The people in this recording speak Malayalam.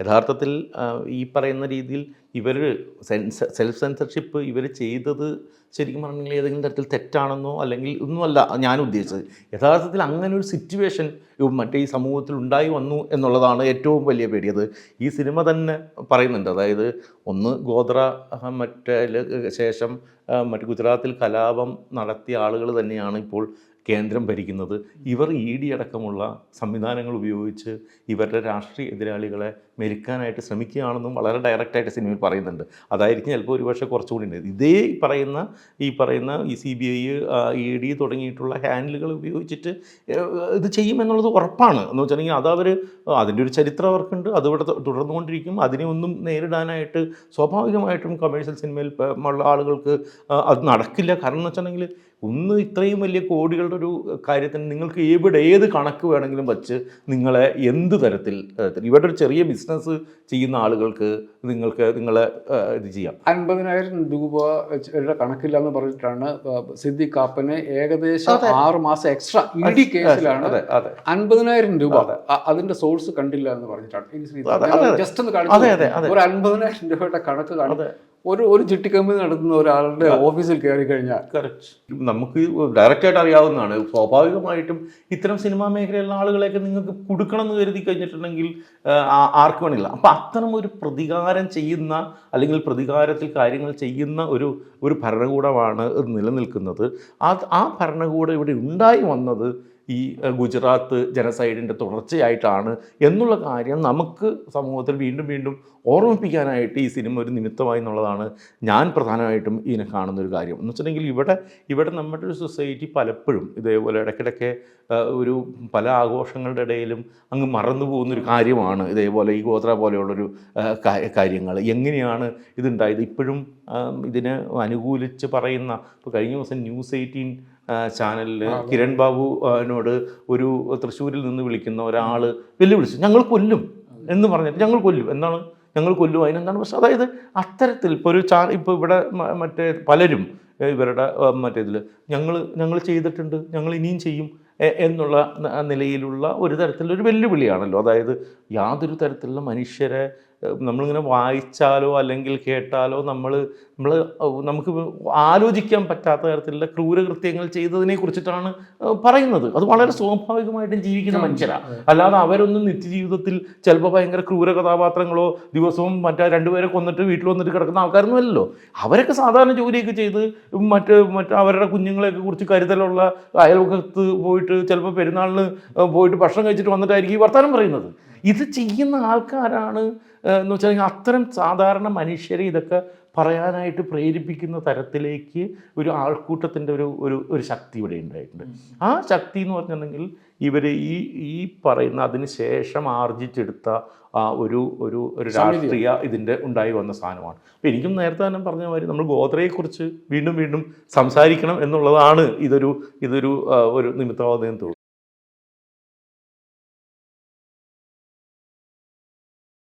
യഥാർത്ഥത്തിൽ ഈ പറയുന്ന രീതിയിൽ ഇവർ സെൽഫ് സെൻസർഷിപ്പ് ഇവർ ചെയ്തത് ശരിക്കും പറഞ്ഞെങ്കിൽ ഏതെങ്കിലും തരത്തിൽ തെറ്റാണെന്നോ അല്ലെങ്കിൽ ഒന്നുമല്ല ഞാൻ ഉദ്ദേശിച്ചത്. യഥാർത്ഥത്തിൽ അങ്ങനെ ഒരു സിറ്റുവേഷൻ മറ്റേ ഈ സമൂഹത്തിൽ ഉണ്ടായി വന്നു എന്നുള്ളതാണ് ഏറ്റവും വലിയ പേടിയത് ഈ സിനിമ തന്നെ പറയുന്നുണ്ട്. അതായത് ഒന്ന് ഗോത്ര മറ്റേ ശേഷം മറ്റ് ഗുജറാത്തിൽ കലാപം നടത്തിയ ആളുകൾ തന്നെയാണ് ഇപ്പോൾ കേന്ദ്രം ഭരിക്കുന്നത്. ഇവർ ഇ ഡി അടക്കമുള്ള സംവിധാനങ്ങൾ ഉപയോഗിച്ച് ഇവരുടെ രാഷ്ട്രീയ എതിരാളികളെ മെരുക്കാനായിട്ട് ശ്രമിക്കുകയാണെന്നും വളരെ ഡയറക്റ്റായിട്ട് സിനിമയിൽ പറയുന്നുണ്ട്. അതായിരിക്കും ചിലപ്പോൾ ഒരുപക്ഷെ കുറച്ചുകൂടി ഉണ്ട്. ഇതേ പറയുന്ന ഈ പറയുന്ന ഈ C B I E D തുടങ്ങിയിട്ടുള്ള ഹാൻഡിലുകൾ ഉപയോഗിച്ചിട്ട് ഇത് ചെയ്യുമെന്നുള്ളത് ഉറപ്പാണ്. എന്ന് വെച്ചിട്ടുണ്ടെങ്കിൽ അതവർ അതിന്റെ ഒരു ചരിത്രം അവർക്കുണ്ട്. അതിവിടെ തുടർന്നുകൊണ്ടിരിക്കും. അതിനെ ഒന്നും നേരിടാനായിട്ട് സ്വാഭാവികമായിട്ടും കമേഴ്ഷ്യൽ സിനിമയിൽ ഉള്ള ആളുകൾക്ക് അത് നടക്കില്ല. കാരണം എന്ന് വെച്ചിട്ടുണ്ടെങ്കിൽ ഒന്ന് ഇത്രയും വലിയ കോടികളുടെ ഒരു കാര്യത്തിന് നിങ്ങൾക്ക് എവിടെ ഏത് കണക്ക് വേണമെങ്കിലും വച്ച് നിങ്ങളെ എന്ത് തരത്തിൽ ഇവിടെ ഒരു ചെറിയ ബിസിനസ് ചെയ്യുന്ന ആളുകൾക്ക് നിങ്ങൾക്ക് നിങ്ങളെ ഇത് ചെയ്യാം. അൻപതിനായിരം രൂപ കണക്കില്ലാന്ന് കണക്കില്ല എന്ന് പറഞ്ഞിട്ടാണ് സിദ്ധി കാപ്പന് ഏകദേശം ആറ് മാസം എക്സ്ട്രാ ഇ ഡി കേസിലാണ് അൻപതിനായിരം രൂപ. അതിന്റെ സോഴ്സ് കണ്ടില്ല എന്ന് പറഞ്ഞിട്ടാണ്. ജസ്റ്റ് ഒന്ന് കാണിച്ചു. ഒരു അൻപതിനായിരം രൂപയുടെ കണക്ക് കാണും. ഒരു ഒരു ചിട്ടി കമ്പനി നടത്തുന്ന ഒരാളുടെ ഓഫീസിൽ കയറി കഴിഞ്ഞാൽ. കറക്റ്റ് നമുക്ക് ഡയറക്റ്റായിട്ട് അറിയാവുന്നതാണ്. സ്വാഭാവികമായിട്ടും ഇത്തരം സിനിമാ മേഖലയിലുള്ള ആളുകളെയൊക്കെ നിങ്ങൾക്ക് കൊടുക്കണം എന്ന് കരുതി കഴിഞ്ഞിട്ടുണ്ടെങ്കിൽ ആർക്ക് വേണില്ല അപ്പം അത്തരം ഒരു പ്രതികാരം ചെയ്യുന്ന അല്ലെങ്കിൽ പ്രതികാരത്തിൽ കാര്യങ്ങൾ ചെയ്യുന്ന ഒരു ഒരു ഭരണകൂടമാണ് നിലനിൽക്കുന്നത്. ആ ആ ഭരണകൂടം ഇവിടെ ഉണ്ടായി വന്നത് ഈ ഗുജറാത്ത് ജനസൈഡിന്റെ തുടർച്ചയായിട്ടാണ് എന്നുള്ള കാര്യം നമുക്ക് സമൂഹത്തിൽ വീണ്ടും വീണ്ടും ഓർമ്മിപ്പിക്കാനായിട്ട് ഈ സിനിമ ഒരു നിമിത്തമായി എന്നുള്ളതാണ് ഞാൻ പ്രധാനമായിട്ടും ഇതിനെ കാണുന്ന ഒരു കാര്യം. എന്ന് വെച്ചിട്ടുണ്ടെങ്കിൽ ഇവിടെ ഇവിടെ നമ്മുടെ ഒരു സൊസൈറ്റി പലപ്പോഴും ഇതേപോലെ ഇടയ്ക്കിടയ്ക്ക് ഒരു പല ആഘോഷങ്ങളുടെ ഇടയിലും അങ്ങ് മറന്നു പോകുന്നൊരു കാര്യമാണ് ഇതേപോലെ ഈ ഗോത്ര പോലെയുള്ളൊരു കാര്യങ്ങൾ. എങ്ങനെയാണ് ഇതുണ്ടായത്? ഇപ്പോഴും ഇതിനെ അനുകൂലിച്ച് പറയുന്ന ഇപ്പോൾ കഴിഞ്ഞ ദിവസം ന്യൂസ് എയ്റ്റീൻ ചാനലിൽ കിരൺ ബാബുവിനോട് ഒരു തൃശ്ശൂരിൽ നിന്ന് വിളിക്കുന്ന ഒരാൾ വെല്ലുവിളിച്ചു. ഞങ്ങൾ കൊല്ലും. എന്ന് പറഞ്ഞിട്ട് ഞങ്ങൾ കൊല്ലും. എന്താണ്? ഞങ്ങൾ കൊല്ലും. അതിനെന്താണ് പക്ഷെ അതായത് അത്തരത്തിൽ ഇപ്പോൾ ഒരു ചാ ഇപ്പോൾ ഇവിടെ മറ്റേ പലരും ഇവരുടെ മറ്റേ ഇതിൽ ഞങ്ങൾ ഞങ്ങൾ ചെയ്തിട്ടുണ്ട്. ഞങ്ങൾ ഇനിയും ചെയ്യും. എന്നുള്ള നിലയിലുള്ള ഒരു തരത്തിലുള്ള ഒരു വെല്ലുവിളിയാണല്ലോ. അതായത് യാതൊരു തരത്തിലുള്ള മനുഷ്യരെ നമ്മളിങ്ങനെ വായിച്ചാലോ അല്ലെങ്കിൽ കേട്ടാലോ നമ്മൾ നമ്മൾ നമുക്ക് ആലോചിക്കാൻ പറ്റാത്ത തരത്തിലുള്ള ക്രൂരകൃത്യങ്ങൾ ചെയ്തതിനെ കുറിച്ചിട്ടാണ് പറയുന്നത്. അത് വളരെ സ്വാഭാവികമായിട്ടും ജീവിക്കുന്ന മനുഷ്യരാണ് അല്ലാതെ അവരൊന്നും നിത്യജീവിതത്തിൽ ചിലപ്പോൾ ഭയങ്കര ക്രൂര കഥാപാത്രങ്ങളോ ദിവസവും മറ്റേ രണ്ടുപേരെ കൊന്നിട്ട് വീട്ടിൽ വന്നിട്ട് കിടക്കുന്ന ആൾക്കാരൊന്നും അല്ലല്ലോ. അവരൊക്കെ സാധാരണ ജോലിയൊക്കെ ചെയ്ത് മറ്റ് മറ്റ് അവരുടെ കുഞ്ഞുങ്ങളെയൊക്കെ കുറിച്ച് കരുതലുള്ള അയൽവക്കത്ത് പോയിട്ട് ചിലപ്പോൾ പെരുന്നാളിന് പോയിട്ട് ഭക്ഷണം കഴിച്ചിട്ട് വന്നിട്ടായിരിക്കും ഈ വർത്തമാനം പറയുന്നത്. ഇത് ചെയ്യുന്ന ആൾക്കാരാണ് എന്ന് വെച്ചാൽ അത്തരം സാധാരണ മനുഷ്യരെ ഇതൊക്കെ പറയാനായിട്ട് പ്രേരിപ്പിക്കുന്ന തരത്തിലേക്ക് ഒരു ആൾക്കൂട്ടത്തിന്റെ ഒരു ഒരു ഒരു ശക്തി ഇവിടെ ഉണ്ടായിട്ടുണ്ട്. ആ ശക്തി എന്ന് പറഞ്ഞിട്ടുണ്ടെങ്കിൽ ഇവർ ഈ ഈ പറയുന്ന അതിന് ശേഷം ആർജിച്ചെടുത്ത ആ ഒരു ഒരു ഒരു രാഷ്ട്രീയ ഇതിന്റെ ഉണ്ടായി വന്ന സാധനമാണ്. അപ്പോൾ എനിക്കും നേരത്തെ തന്നെ പറഞ്ഞ മാതിരി നമ്മൾ ഗോത്രയെക്കുറിച്ച് വീണ്ടും വീണ്ടും സംസാരിക്കണം എന്നുള്ളതാണ് ഇതൊരു ഇതൊരു ഒരു നിമിത്തമാകുന്നതെന്ന് തോന്നുന്നു.